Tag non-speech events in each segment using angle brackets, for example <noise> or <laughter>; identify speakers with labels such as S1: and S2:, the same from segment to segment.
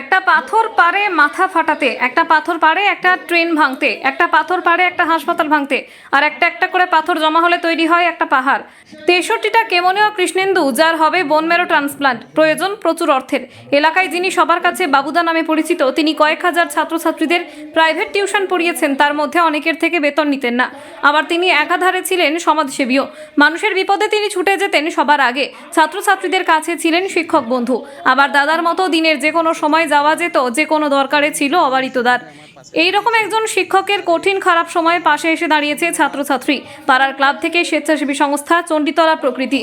S1: একটা পাথর পারে মাথা ফাটাতে, একটা পাথর পারে একটা ট্রেন ভাঙতে, একটা পাথর পারে একটা হাসপাতাল ভাঙতে, আর একটা একটা করে পাথর জমা হলে তৈরি হয় একটা পাহাড়। তেষট্টিটা কেমনীয় কৃষ্ণেন্দু, যার হবে বোনমেরো ট্রান্সপ্লান্ট প্রয়োজন প্রচুর অর্থের। এলাকায় যিনি সবার কাছে বাবুদা নামে পরিচিত, তিনি কয়েক হাজার ছাত্রছাত্রীদের প্রাইভেট টিউশন পড়িয়েছেন, তার মধ্যে অনেকের থেকে বেতন নিতেন না। আবার তিনি একাধারে ছিলেন সমাজসেবীও। মানুষের বিপদে তিনি ছুটে যেতেন সবার আগে। ছাত্রছাত্রীদের কাছে ছিলেন শিক্ষক বন্ধু। আবার দাদার মতো দিনের যে কোনো সময় যাওয়া যেত, যে কোনো দরকারে ছিল অবারিতদার। এইরকম একজন শিক্ষকের কঠিন খারাপ সময়ে পাশে এসে দাঁড়িয়েছে ছাত্রছাত্রী। পাড়ার ক্লাব থেকে স্বেচ্ছাসেবী সংস্থা চণ্ডীতলা প্রকৃতি।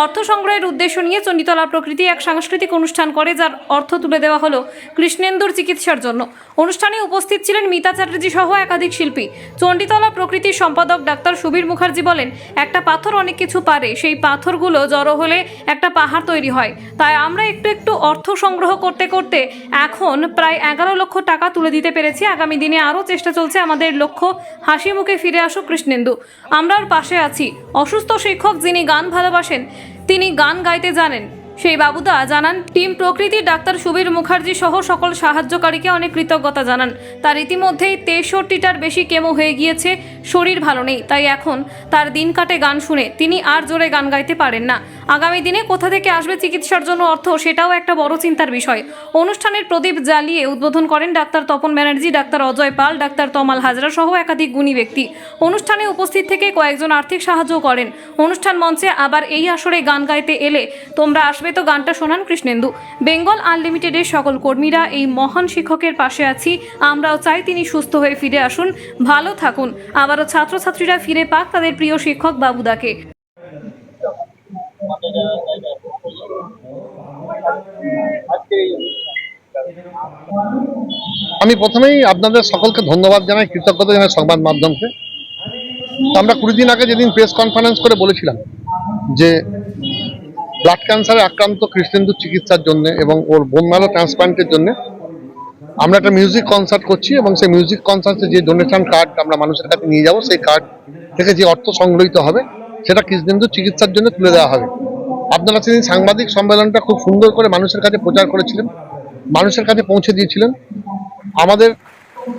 S1: অর্থ সংগ্রহের উদ্দেশ্য নিয়ে চণ্ডীতলা প্রকৃতি এক সাংস্কৃতিক অনুষ্ঠান করে, যার অর্থ তুলে দেওয়া হলো কৃষ্ণেন্দুর চিকিৎসার জন্য। অনুষ্ঠানে উপস্থিত ছিলেন মিতা চ্যাটার্জি সহ একাধিক শিল্পী। চণ্ডীতলা প্রকৃতির সম্পাদক ডাক্তার সুবীর মুখার্জি বলেন, একটা পাথর অনেক কিছু পারে, সেই পাথরগুলো জড়ো হলে একটা পাহাড় তৈরি হয়। তাই আমরা একটু একটু অর্থ সংগ্রহ করতে করতে এখন প্রায় এগারো লক্ষ টাকা তুলে দিতে পেরেছি। আগামী দিনে আরও চেষ্টা চলছে আমাদের লক্ষ্য হাসি মুখে ফিরে আসুক কৃষ্ণেন্দু। আমরা ওর পাশে আছি। অসুস্থ শিক্ষক যিনি গান ভালোবাসেন তিনি গান গাইতে জানেন। সেই বাবুদা জানান, টিম প্রকৃতির ডাক্তার সুবীর মুখার্জি সহ সকল সাহায্যকারীকে অনেক কৃতজ্ঞতা জানান। তার ইতিমধ্যেই তেষট্টিটার বেশি কেমো হয়ে গিয়েছে। শরীর ভালো নেই, তাই এখন তার দিন কাটে গান শুনে। তিনি আর জোরে গান গাইতে পারেন না। আগামী দিনে কোথা থেকে আসবে চিকিৎসার জন্য অর্থ, সেটাও একটা বড় চিন্তার বিষয়। অনুষ্ঠানের প্রদীপ জ্বালিয়ে উদ্বোধন করেন doctor Tapan Banerjee, doctor Ajay Pal, doctor Tamal Hazra সহ একাধিক গুণী ব্যক্তি। অনুষ্ঠানে উপস্থিত থেকে কয়েকজন আর্থিক সাহায্য করেন। অনুষ্ঠান মঞ্চে আবার এই আসরে গান গাইতে এলে, তোমরা আসবে তো গানটা শোনান কৃষ্ণেন্দু। বেঙ্গল আনলিমিটেডের সকল কর্মীরা এই মহান শিক্ষকের পাশে আছি। আমরাও চাই তিনি সুস্থ হয়ে ফিরে আসুন। ভালো থাকুন। আবারও ছাত্রছাত্রীরা ফিরে পাক তাদের প্রিয় শিক্ষক বাবুদাকে।
S2: আমি প্রথমেই আপনাদের সকলকে ধন্যবাদ জানাই, কৃতজ্ঞতা জানাই সংবাদ মাধ্যমকে। আমরা কুড়ি দিন আগে যেদিন প্রেস কনফারেন্স করে বলেছিলাম যে ব্লাড ক্যান্সারে আক্রান্ত কৃষ্ণেন্দুর চিকিৎসার জন্য এবং ওর বোনমালো ট্রান্সপ্লান্টের জন্য আমরা একটা মিউজিক কনসার্ট করছি এবং সেই মিউজিক কনসার্টে যে ডোনেশন কার্ড আমরা মানুষের কাছে নিয়ে যাব, সেই কার্ড থেকে যে অর্থ সংগ্রহিত হবে, সেটা কৃষ্ণেন্দুর চিকিৎসার জন্য তুলে দেওয়া হবে। আপনারা সেদিন সাংবাদিক সম্মেলনটা খুব সুন্দর করে মানুষের কাছে প্রচার করেছিলেন, মানুষের কাছে পৌঁছে দিয়েছিলেন। আমাদের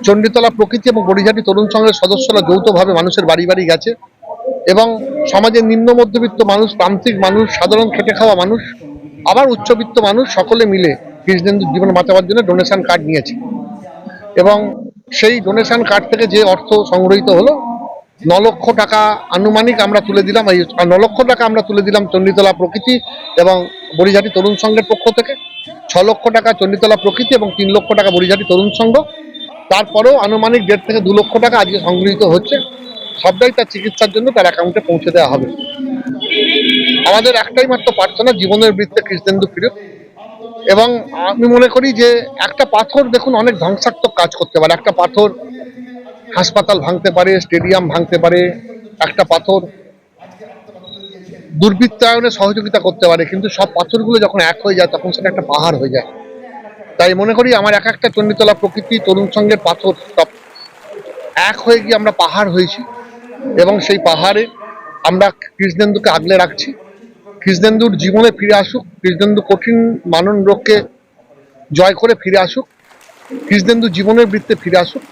S2: চণ্ডীতলা প্রকৃতি এবং বড়িঝাটি তরুণ সংঘের সদস্যরা যৌথভাবে মানুষের বাড়ি বাড়ি গেছে এবং সমাজের নিম্ন মধ্যবিত্ত মানুষ, প্রান্তিক মানুষ, সাধারণ খেটে খাওয়া মানুষ, আবার উচ্চবিত্ত মানুষ সকলে মিলে কৃষ্ণেন্দুর জীবন বাঁচাবার জন্য ডোনেশন কার্ড নিয়েছে। এবং সেই ডোনেশন কার্ড থেকে যে অর্থ সংগ্রহিত হলো ন লক্ষ টাকা আনুমানিক আমরা তুলে দিলাম, এই ন লক্ষ টাকা আমরা তুলে দিলাম চণ্ডীতলা প্রকৃতি এবং বড়িঝাটি তরুণ সংঘের পক্ষ থেকে। ছ লক্ষ টাকা চণ্ডীতলা প্রকৃতি এবং তিন লক্ষ টাকা বড়িঝাটি তরুণ সংঘ। তারপরেও আনুমানিক দেড় থেকে দু লক্ষ টাকা আজকে সংগৃহীত হচ্ছে। সবটাই তার চিকিৎসার জন্য তার অ্যাকাউন্টে পৌঁছে দেওয়া হবে। আমাদের একটাই মাত্র প্রার্থনা, জীবনের বৃত্তে কৃষ্ণেন্দু ফিরুক। এবং আমি মনে করি যে একটা পাথর দেখুন, অনেক ধ্বংসাত্মক কাজ করতে পারে। একটা পাথর হাসপাতাল ভাঙতে পারে, স্টেডিয়াম ভাঙতে পারে, একটা পাথর দুর্বৃত্তায়নে সহযোগিতা করতে পারে, কিন্তু সব পাথরগুলো যখন এক হয়ে যায়, তখন সেটা একটা পাহাড় হয়ে যায়। তাই মনে করি আমার এক একটা চণ্ডীতলা প্রকৃতি তরুণ সঙ্গের পাথর সব এক হয়ে গিয়ে আমরা পাহাড় হয়েছি এবং সেই পাহাড়ে আমরা কৃষ্ণেন্দুকে আগলে রাখছি। কৃষ্ণেন্দুর জীবনে ফিরে আসুক, কৃষ্ণেন্দু কঠিন মানন রোগকে জয় করে ফিরে আসুক, কৃষ্ণেন্দু জীবনের বৃত্তে ফিরে আসুক,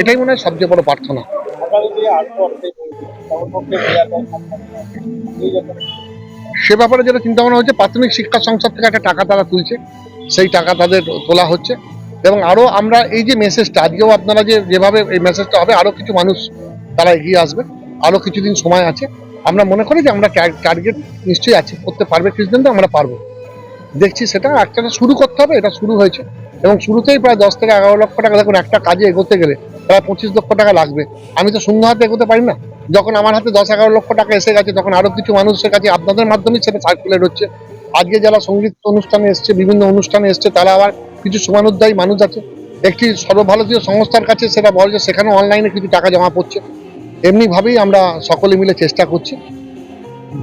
S2: এটাই মনে হয় সবচেয়ে বড় প্রার্থনা। সে ব্যাপারে যেটা চিন্তা ভাবনা হচ্ছে, প্রাথমিক শিক্ষা সংসদ থেকে একটা টাকা তারা তুলছে, সেই টাকা তাদের তোলা হচ্ছে এবং আরও আমরা এই যে মেসেজটা আজকেও আপনারা যে, যেভাবে এই মেসেজটা হবে, আরও কিছু মানুষ তারা এগিয়ে আসবে, আরও কিছুদিন সময় আছে। আমরা মনে করি যে আমরা টার্গেট নিশ্চয়ই আছে, করতে পারবে কিছুদিন তো আমরা পারব। দেখছি সেটা একটা শুরু করতে হবে, এটা শুরু হয়েছে। এবং শুরুতেই প্রায় দশ থেকে এগারো লক্ষ টাকা, দেখুন, একটা কাজে এগোতে গেলে প্রায় পঁচিশ লক্ষ টাকা লাগবে। আমি তো শূন্য হাতে এগোতে পারি না। যখন আমার হাতে দশ এগারো লক্ষ টাকা এসে গেছে, তখন আরও কিছু মানুষের কাছে আপনাদের মাধ্যমেই সেটা সার্কুলেট হচ্ছে। আজকে যারা সংগীত অনুষ্ঠানে এসছে, বিভিন্ন অনুষ্ঠানে এসছে, তারা আবার কিছু সমানুদ্দায়ী মানুষ আছে। একটি সর্বভারতীয় সংস্থার কাছে সেটা বলে যে সেখানে অনলাইনে কিছু টাকা জমা পড়ছে। এমনিভাবেই আমরা সকলে মিলে চেষ্টা করছি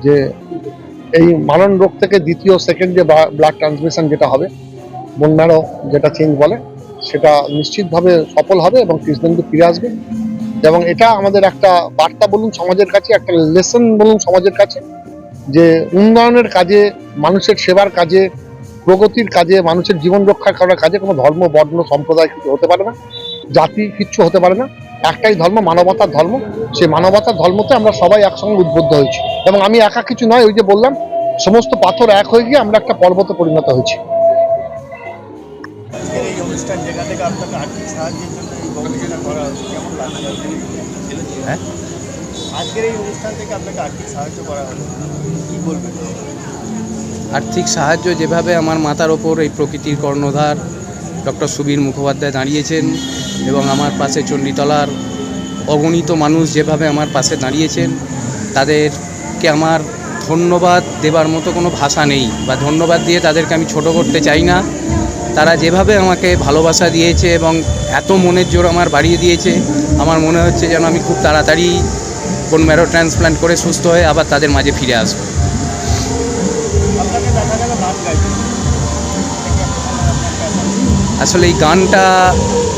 S2: যে এই মারণ রোগ থেকে দ্বিতীয় সেকেন্ড যে ব্লাড ট্রান্সমিশন যেটা হবে, বন্যারও যেটা চেঞ্জ বলে, সেটা নিশ্চিতভাবে সফল হবে এবং কৃষ্ণেন্দু ফিরে আসবে। এবং এটা আমাদের একটা বার্তা বলুন সমাজের কাছে, একটা লেসন বলুন সমাজের কাছে, যে উন্নয়নের কাজে, মানুষের সেবার কাজে, প্রগতির কাজে, মানুষের জীবন রক্ষা করার কাজে কোনো ধর্ম, বর্ণ, সম্প্রদায় কিছু হতে পারে না। জাতি কিচ্ছু হতে পারে না। একটাই ধর্ম মানবতার ধর্ম। সেই মানবতার ধর্মতে আমরা সবাই একসঙ্গে উদ্বুদ্ধ হয়েছি। এবং আমি একা কিছু নয় ওই যে বললাম সমস্ত পাথর এক হয়ে গিয়ে আমরা একটা পর্বতে পরিণত হয়েছি।
S3: আজকের এই অনুষ্ঠান
S4: হ্যাঁ?
S3: আজকের এই অনুষ্ঠান থেকে আপনাকে আর্থিক সাহায্য করা হলো। কি বলবেন?
S4: আর্থিক সাহায্য যেভাবে আমার মাথার ওপর এই প্রকৃতির কর্ণধার ডক্টর সুবীর মুখোপাধ্যায় দাঁড়িয়েছেন এবং আমার পাশে চণ্ডীতলার অগণিত মানুষ যেভাবে আমার পাশে দাঁড়িয়েছেন, তাদেরকে আমার ধন্যবাদ দেবার মতো কোনো ভাষা নেই বা ধন্যবাদ দিয়ে তাদেরকে আমি ছোট করতে চাই না। তারা যেভাবে আমাকে ভালোবাসা দিয়েছে এবং এত মনের জোর আমার বাড়িয়ে দিয়েছে, আমার মনে হচ্ছে যেন আমি খুব তাড়াতাড়ি কোন ম্যারো ট্রান্সপ্লান্ট করে সুস্থ হয়ে আবার তাদের মাঝে ফিরে আসব। আসলে এই গানটা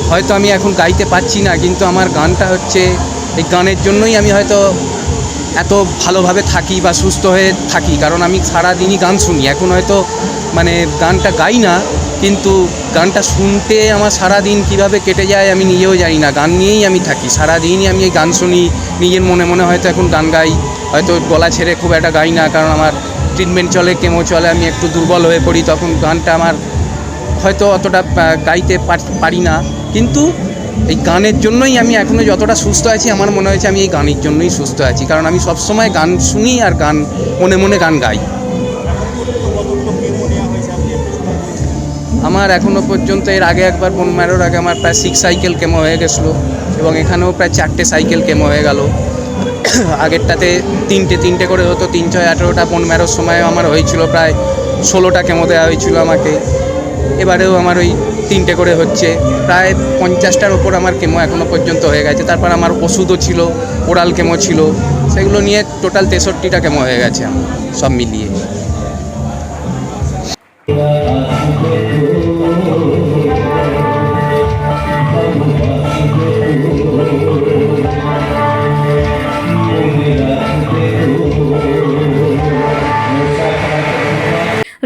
S4: হয়তো আমি এখন গাইতে পারছি না, কিন্তু আমার গানটা হচ্ছে এই গানের জন্যই আমি হয়তো এত ভালোভাবে থাকি বা সুস্থ হয়ে থাকি। কারণ আমি সারাদিনই গান শুনি, এখন হয়তো মানে গানটা গাই না, কিন্তু গানটা শুনতে আমার সারাদিন কীভাবে কেটে যায় আমি নিজেও জানি না। গান নিয়েই আমি থাকি, সারাদিনই আমি এই গান শুনি, নিজের মনে মনে হয়তো এখন গান গাই, হয়তো গলা ছেড়ে খুব একটা গাই না, কারণ আমার ট্রিটমেন্ট চলে কেমো চলে, আমি একটু দুর্বল হয়ে পড়ি, তখন গানটা আমার হয়তো অতটা গাইতে পার- না। কিন্তু এই গানের জন্যই আমি এখনও যতটা সুস্থ আছি, আমার মনে হয়েছে আমি এই গানের জন্যই সুস্থ আছি। কারণ আমি সবসময় গান শুনি আর গান মনে মনে গান গাই। আমার এখনও পর্যন্ত এর আগে একবার বোন ম্যারোর আগে আমার প্রায় সিক্স সাইকেল কেমো হয়ে গেছিল এবং এখানেও প্রায় চারটে সাইকেল কেমো হয়ে গেল। <coughs> আগেরটাতে তিনটে তিনটে করে হতো, তিন, ছয়, আঠেরোটা বোন ম্যারোর সময় আমার হয়েছিল, প্রায় ষোলোটা কেমো দেওয়া হয়েছিল আমাকে। এবারেও আমার ওই তিনটে করে হচ্ছে। প্রায় পঞ্চাশটার ওপর আমার কেমো এখনও পর্যন্ত হয়ে গেছে। তারপর আমার ওষুধও ছিল ওরাল কেমো ছিল। সেগুলো নিয়ে টোটাল তেষট্টিটা কেমো হয়ে গেছে সব মিলিয়ে।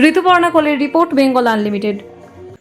S1: ঋতুপর্ণা কোলের রিপোর্ট, বেঙ্গল আনলিমিটেড।